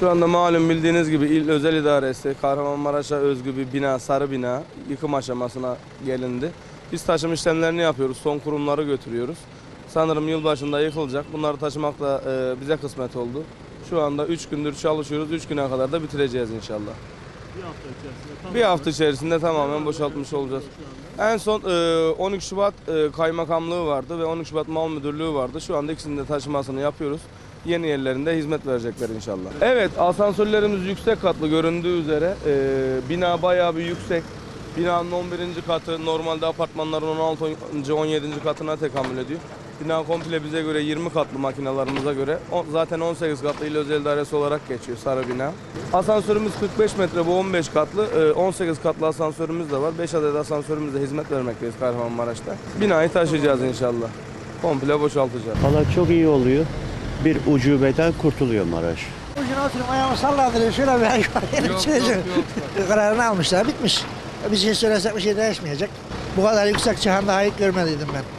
Şu anda malum bildiğiniz gibi il özel idaresi Kahramanmaraş'a özgü bir bina, sarı bina yıkım aşamasına gelindi. Biz taşım işlemlerini yapıyoruz, son kurumları götürüyoruz. Sanırım yılbaşında yıkılacak. Bunları taşımak da e, bize kısmet oldu. Şu anda 3 gündür çalışıyoruz. 3 güne kadar da bitireceğiz inşallah. Bir hafta içerisinde. Tamam. Bir hafta içerisinde tamamen boşaltmış olacağız. En son e, 12 Şubat e, kaymakamlığı vardı ve 12 Şubat Mal Müdürlüğü vardı. Şu anda ikisinin de taşımasını yapıyoruz. Yeni yerlerinde hizmet verecekler inşallah. Evet asansörlerimiz yüksek katlı göründüğü üzere. E, bina bayağı bir yüksek. Binanın 11. katı normalde apartmanların 16. 17. katına tekamül ediyor. Bina komple bize göre 20 katlı makinalarımıza göre. O- zaten 18 katlı il özel dairesi olarak geçiyor sarı bina. Asansörümüz 45 metre bu 15 katlı. Ee, 18 katlı asansörümüz de var. 5 adet asansörümüzle hizmet vermekteyiz Kahramanmaraş'ta. Binayı taşıyacağız inşallah. Komple boşaltacağız. Valla çok iyi oluyor. Bir ucubeden kurtuluyor Maraş. Ucuna oturup ayağımı sallandırıyor. Şöyle bir ay çekeceğim. Kararını almışlar. Bitmiş. Bir şey söylesek bir şey değişmeyecek. Bu kadar yüksek cihanda hayır görmediydim ben.